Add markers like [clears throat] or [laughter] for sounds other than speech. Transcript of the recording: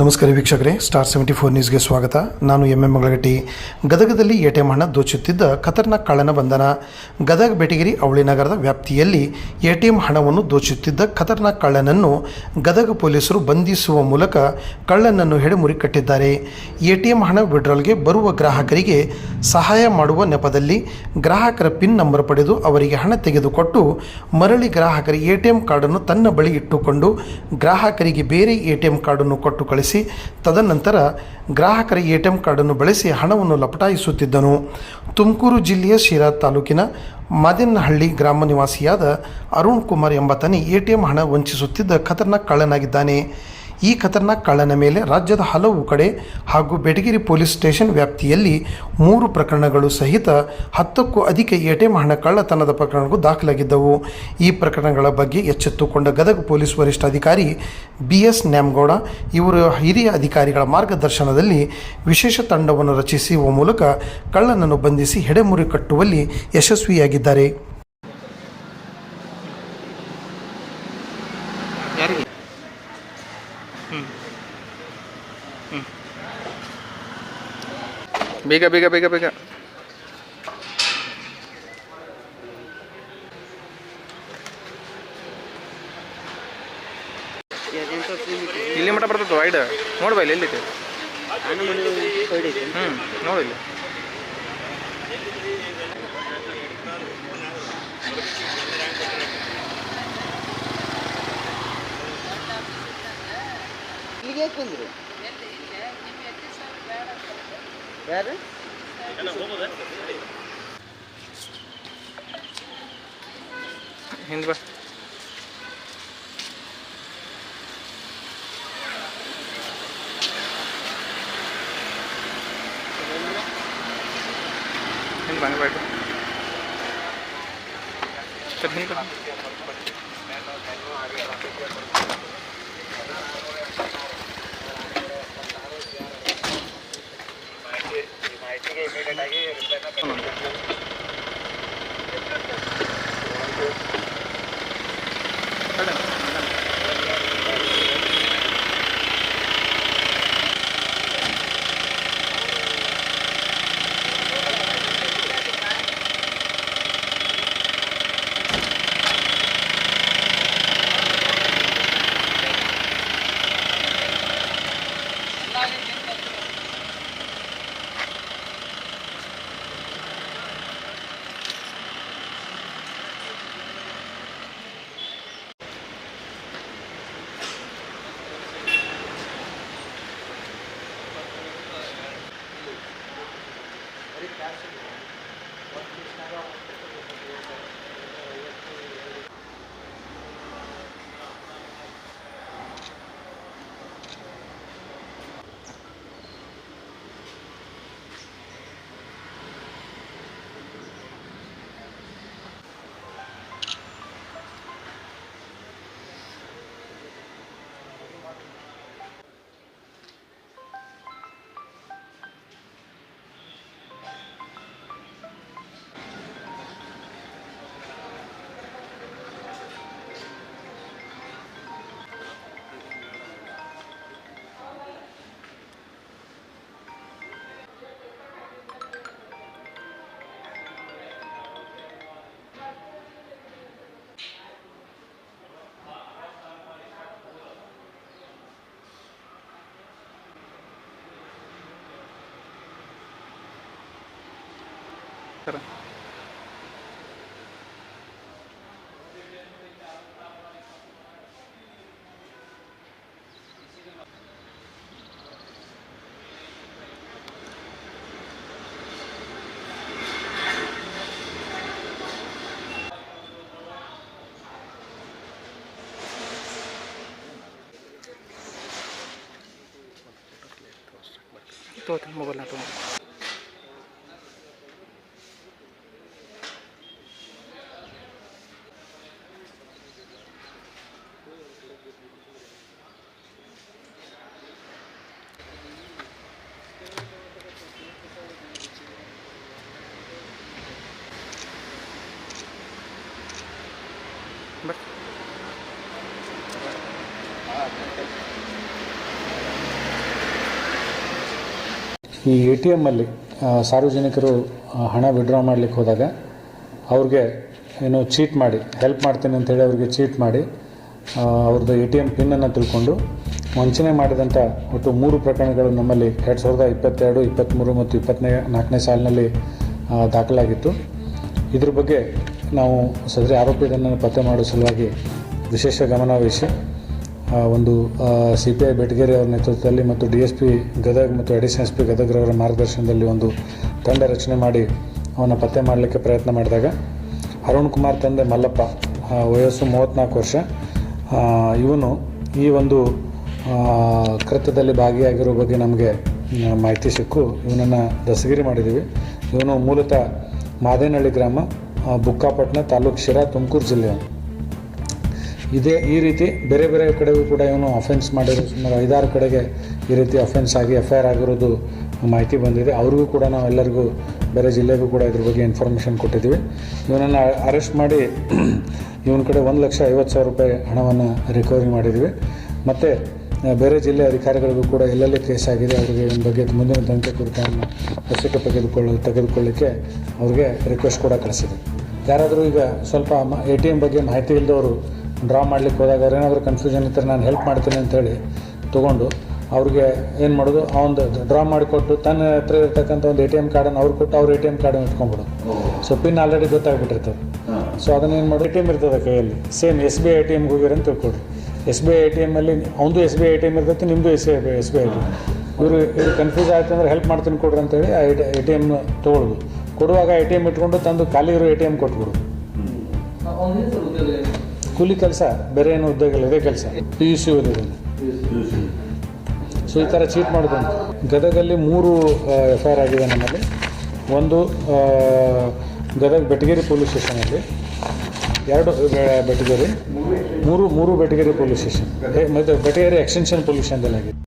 ನಮಸ್ಕಾರ ವೀಕ್ಷಕರೇ star seventy four ನ್ಯೂಸ್ಗೆ ಸ್ವಾಗತ. ನಾನು ಎಂ ಎಂ ಮಗಳಗಟ್ಟಿ. ಗದಗದಲ್ಲಿ ಎಟಿಎಂ ಹಣ ದೋಚುತ್ತಿದ್ದ ಖತರ್ನಾಕ್ ಕಳ್ಳನ ಬಂಧನ. ಗದಗ ಬೆಟಗಿರಿ ಅವಳಿ ನಗರದ ವ್ಯಾಪ್ತಿಯಲ್ಲಿ ಎಟಿಎಂ ಹಣವನ್ನು ದೋಚುತ್ತಿದ್ದ ಖತರ್ನಾಕ್ ಕಳ್ಳನನ್ನು ಗದಗ ಪೊಲೀಸರು ಬಂಧಿಸುವ ಮೂಲಕ ಕಳ್ಳನನ್ನು ಹೆಡೆಮುರಿ ಕಟ್ಟಿದ್ದಾರೆ. ಎಟಿಎಂ ಹಣ ವಿಡ್ರಾಲ್ಗೆ ಬರುವ ಗ್ರಾಹಕರಿಗೆ ಸಹಾಯ ಮಾಡುವ ನೆಪದಲ್ಲಿ ಗ್ರಾಹಕರ ಪಿನ್ ನಂಬರ್ ಪಡೆದು ಅವರಿಗೆ ಹಣ ತೆಗೆದುಕೊಟ್ಟು ಮರಳಿ ಗ್ರಾಹಕರ ಎಟಿಎಂ ಕಾರ್ಡನ್ನು ತನ್ನ ಬಳಿ ಇಟ್ಟುಕೊಂಡು ಗ್ರಾಹಕರಿಗೆ ಬೇರೆ ಎಟಿಎಂ ಕಾರ್ಡನ್ನು ಕೊಟ್ಟು ಕಳಿಸಿ ತದನಂತರ ಗ್ರಾಹಕರ ಎಟಿಎಂ ಕಾರ್ಡನ್ನು ಬಳಸಿ ಹಣವನ್ನು ಲಪಟಾಯಿಸುತ್ತಿದ್ದನು. ತುಮಕೂರು ಜಿಲ್ಲೆಯ ಶಿರಾ ತಾಲೂಕಿನ ಮದಿನಹಳ್ಳಿ ಗ್ರಾಮ ನಿವಾಸಿಯಾದ ಅರುಣ್ ಕುಮಾರ್ ಎಂಬಾತನೇ ಎಟಿಎಂ ಹಣ ವಂಚಿಸುತ್ತಿದ್ದ ಖತರ್ನಾಕ್ ಕಳ್ಳನಾಗಿದ್ದಾನೆ. ಈ ಖತರ್ನಾಕ್ ಕಳ್ಳನ ಮೇಲೆ ರಾಜ್ಯದ ಹಲವು ಕಡೆ ಹಾಗೂ ಬೆಟಗಿರಿ ಪೊಲೀಸ್ ಸ್ಟೇಷನ್ ವ್ಯಾಪ್ತಿಯಲ್ಲಿ ಮೂರು ಪ್ರಕರಣಗಳು ಸಹಿತ ಹತ್ತಕ್ಕೂ ಅಧಿಕ ಎಟಿಎಂ ಹಣ ಕಳ್ಳತನದ ಪ್ರಕರಣಗಳು ದಾಖಲಾಗಿದ್ದವು. ಈ ಪ್ರಕರಣಗಳ ಬಗ್ಗೆ ಎಚ್ಚೆತ್ತುಕೊಂಡ ಗದಗ ಪೊಲೀಸ್ ವರಿಷ್ಠಾಧಿಕಾರಿ ಬಿ ಎಸ್ ನ್ಯಾಮಗೌಡ, ಇವರು ಹಿರಿಯ ಅಧಿಕಾರಿಗಳ ಮಾರ್ಗದರ್ಶನದಲ್ಲಿ ವಿಶೇಷ ತಂಡವನ್ನು ರಚಿಸುವ ಮೂಲಕ ಕಳ್ಳನನ್ನು ಬಂಧಿಸಿ, ಹೆಡೆಮುರಿ ಕಟ್ಟುವಲ್ಲಿ ಯಶಸ್ವಿಯಾಗಿದ್ದಾರೆ. ಬೇಗ ಬೇಗ ಬೇಗ ಬೇಗ. ಇಲ್ಲಿ ಮಟ್ಟ ಬರ್ತದೆ ವೈಡ್ ನೋಡ್ಬಾ ಇಲ್ಲಿ, ಎಲ್ಲಿದೆ? ಹ್ಞೂ ನೋಡು ಇಲ್ಲಿ. ಇಲ್ಲಿಗೆ ಯಾಕೆ ಬಂದ್ರಿ? ಯಾರು ಹಿಂದೆ ಬಾ ಹಿಂದೆ ಬಂದು ಬಾಯ್ತು ಸರ್ ಹಿಂದೆ ಬಾ ರಿಪ್ಲೈನ very carefully what Krishna was करें। तो मोबाइल ना तो। ಈ ಎ ಟಿ ಎಮ್ಮಲ್ಲಿ ಸಾರ್ವಜನಿಕರು ಹಣ ವಿಡ್ರಾ ಮಾಡಲಿಕ್ಕೆ ಹೋದಾಗ ಅವ್ರಿಗೆ ಏನು ಚೀಟ್ ಮಾಡಿ ಹೆಲ್ಪ್ ಮಾಡ್ತೀನಿ ಅಂತೇಳಿ ಅವ್ರಿಗೆ ಚೀಟ್ ಮಾಡಿ ಅವ್ರದ್ದು ಎ ಟಿ ಎಂ ಪಿನ್ನನ್ನು ತಿಳ್ಕೊಂಡು ವಂಚನೆ ಮಾಡಿದಂಥ ಒಟ್ಟು ಮೂರು ಪ್ರಕರಣಗಳು ನಮ್ಮಲ್ಲಿ ಎರಡು ಸಾವಿರದ ಇಪ್ಪತ್ತೆರಡು ಇಪ್ಪತ್ತ್ಮೂರು ಮತ್ತು ಇಪ್ಪತ್ತನೇ ನಾಲ್ಕನೇ ಸಾಲಿನಲ್ಲಿ ದಾಖಲಾಗಿತ್ತು. ಇದ್ರ ಬಗ್ಗೆ ನಾವು ಸದರಿ ಆರೋಪಿಗಳನ್ನು ಪತ್ತೆ ಮಾಡೋ ಸಲುವಾಗಿ ವಿಶೇಷ ಗಮನ ವಹಿಸಿ. ಆ, ಒಂದು ಸಿ ಪಿ ಐ ಬೆಟಗೇರಿ ಅವರ ನೇತೃತ್ವದಲ್ಲಿ ಮತ್ತು ಡಿ ಎಸ್ ಪಿ ಗದಗ್ ಮತ್ತು ಅಡಿಷನಲ್ ಎಸ್ ಪಿ ಗದಗ್ರವರ ಮಾರ್ಗದರ್ಶನದಲ್ಲಿ ಒಂದು ತಂಡ ರಚನೆ ಮಾಡಿ ಅವನ ಪತ್ತೆ ಮಾಡಲಿಕ್ಕೆ ಪ್ರಯತ್ನ ಮಾಡಿದಾಗ ಅರುಣ್ ಕುಮಾರ್ ತಂದೆ ಮಲ್ಲಪ್ಪ ವಯಸ್ಸು ಮೂವತ್ತ್ನಾಲ್ಕು ವರ್ಷ. ಇವನು ಈ ಒಂದು ಕೃತ್ಯದಲ್ಲಿ ಭಾಗಿಯಾಗಿರೋ ಬಗ್ಗೆ ನಮಗೆ ಮಾಹಿತಿ ಸಿಕ್ಕು. ಇವನನ್ನು ದಸಗಿರಿ ಮಾಡಿದ್ದೀವಿ ಇವನು ಮೂಲತಃ ಮಾದೇನಹಳ್ಳಿ ಗ್ರಾಮ ಬುಕ್ಕಾಪಟ್ಟಣ ತಾಲೂಕು ಶಿರಾ ತುಮಕೂರು ಜಿಲ್ಲೆಯವನು ಇದೇ ಈ ರೀತಿ ಬೇರೆ ಬೇರೆ ಕಡೆಗೂ ಕೂಡ ಇವನು ಅಫೆನ್ಸ್ ಮಾಡಿರೋ ಸುಮಾರು ಐದಾರು ಕಡೆಗೆ ಈ ರೀತಿ ಅಫೆನ್ಸ್ ಆಗಿ ಎಫ್ ಐ ಆಗಿರೋದು ಮಾಹಿತಿ ಬಂದಿದೆ. ಅವ್ರಿಗೂ ಕೂಡ ನಾವು ಎಲ್ಲರಿಗೂ, ಬೇರೆ ಜಿಲ್ಲೆಗೂ ಕೂಡ ಇದ್ರ ಬಗ್ಗೆ ಇನ್ಫಾರ್ಮೇಷನ್ ಕೊಟ್ಟಿದ್ದೀವಿ. ಇವನನ್ನು ಅರೆಸ್ಟ್ ಮಾಡಿ [clears throat] ಇವನ ಕಡೆ ಒಂದು ಲಕ್ಷ ಐವತ್ತು ಸಾವಿರ ರೂಪಾಯಿ ಹಣವನ್ನು ರಿಕವರಿ ಮಾಡಿದ್ದೀವಿ ಮತ್ತು ಬೇರೆ ಜಿಲ್ಲೆ ಅಧಿಕಾರಿಗಳಿಗೂ ಕೂಡ ಎಲ್ಲೆಲ್ಲಿ ಕೇಸ್ ಆಗಿದೆ, ಅವರಿಗೆ ಇವನ ಬಗ್ಗೆ ಮುಂದಿನ ತನಿಖೆ ಕುರಿತನ್ನು ವಶಕ್ಕೆ ತೆಗೆದುಕೊಳ್ಳ, ತೆಗೆದುಕೊಳ್ಳಿಕ್ಕೆ ಅವ್ರಿಗೆ ರಿಕ್ವೆಸ್ಟ್ ಕೂಡ ಕಳಿಸಿದೆ ಯಾರಾದರೂ ಈಗ ಸ್ವಲ್ಪ ಎ ಟಿ ಎಂ ಬಗ್ಗೆ ಮಾಹಿತಿ ಇಲ್ಲದವರು ಡ್ರಾ ಮಾಡ್ಲಿಕ್ಕೆ ಹೋದಾಗ ಅವ್ರು ಏನಾದರೂ ಕನ್ಫ್ಯೂಷನ್ ಇದ್ದರೆ ನಾನು ಹೆಲ್ಪ್ ಮಾಡ್ತೀನಿ ಅಂಥೇಳಿ ತೊಗೊಂಡು ಅವ್ರಿಗೆ ಏನು ಮಾಡೋದು ಅವನು ಡ್ರಾ ಮಾಡಿಕೊಟ್ಟು ತನ್ನ ಹತ್ರ ಇರ್ತಕ್ಕಂಥ ಒಂದು ಎ ಟಿ ಎಂ ಕಾರ್ಡನ್ನು ಅವ್ರು ಕೊಟ್ಟು ಅವ್ರ ಎ ಟಿ ಎಂ ಕಾರ್ಡನ್ನು ಇಟ್ಕೊಂಡ್ಬಿಡೋದು ಸೊ ಪಿನ್ ಆಲ್ರೆಡಿ ಗೊತ್ತಾಗ್ಬಿಟ್ಟಿರ್ತವೆ ಸೊ ಅದನ್ನ ಏನು ಮಾಡಿ ಎ ಟಿ ಎಂ ಇರ್ತದೆ ಕೈಯಲ್ಲಿ same S B I A T ಎಮ್ಗೆ ಹೋಗಿರಂತ ಅಂತ ತಿಳ್ಕೊಡ್ರಿ S B I A T ಎಮ್ಮಲ್ಲಿ ಅವ್ನದು S B I A T M ಇರ್ತೈತಿ ನಿಮ್ಮದು S B S B I T ಇವರು ಇವ್ರು ಕನ್ಫ್ಯೂಸ್ ಆಯ್ತು ಅಂದ್ರೆ ಹೆಲ್ಪ್ ಮಾಡ್ತೀನಿ ಕೊಡ್ರಿ ಅಂತೇಳಿ ಆ ಎ ಟಿ ಎಂ ತೊಗೊಳ್ಬೋದು ಕೊಡುವಾಗ ಎ ಟಿ ಎಂ ಇಟ್ಕೊಂಡು ತಂದು ಖಾಲಿ ಇರೋ ಎ ಟಿ ಎಂ ಕೊಟ್ಬಿಡು ಕೂಲಿ ಕೆಲಸ, ಬೇರೆ ಏನು ಉದ್ಯೋಗ ಇದೇ ಕೆಲಸ. ಪಿ ಯು ಸಿ ಓದಿದ್ದೀನಿ. ಸೊ ಈ ಥರ ಚೀಟ್ ಮಾಡೋದು ಗದಗಲ್ಲಿ ಮೂರು ಎಫ್ ಐ ಆರ್ ಆಗಿದೆ ನಮ್ಮಲ್ಲಿ. ಒಂದು ಗದಗ ಬೆಟಗೇರಿ ಪೊಲೀಸ್ ಸ್ಟೇಷನಲ್ಲಿ ಎರಡು ಬೆಟಗೇರಿ ಮೂರು ಮೂರು ಬೆಟಗೇರಿ ಪೊಲೀಸ್ ಸ್ಟೇಷನ್ ಮತ್ತು ಬೆಟಗೇರಿ ಎಕ್ಸ್ಟೆನ್ಷನ್ ಪೊಲೀಸ್ ಸ್ಟೇಷನ್ದಲ್ಲಿ ಆಗಿದೆ.